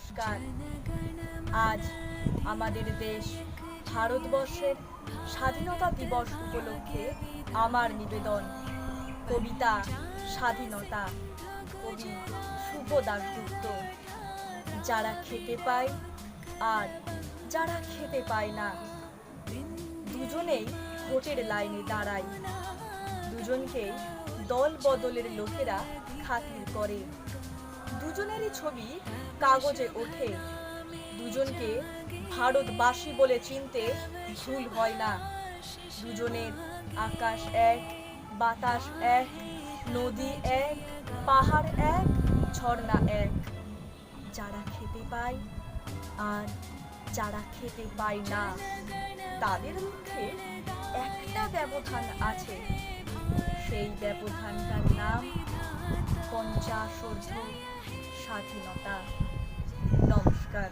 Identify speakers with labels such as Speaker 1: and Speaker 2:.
Speaker 1: নমস্কার আজ আমাদের দেশ ভারতবর্ষের স্বাধীনতা দিবস উপলক্ষে আমার নিবেদন। কবিতা স্বাধীনতা, কবি শুভ দাশগুপ্ত যারা খেতে পায় আর যারা খেতে পায় না, দুজনেই ভোটের লাইনে দাঁড়ায়। দুজনকেই দল বদলের লোকেরা খাতির করে। দুজনেরই ছবি কাগজে ওঠে। দুজনকে ভারতবাসী বলে চিনতে ভুল হয় না। দুজনের আকাশ এক, বাতাস এক, নদী এক, পাহাড় এক, ঝর্ণা এক। যারা খেতে পায় আর যারা খেতে পায় না, তাদের মধ্যে একটা ব্যবধান আছে। সেই ব্যবধানটার নাম পঞ্চাশোর্ধ স্বাধীনতা নমস্কার।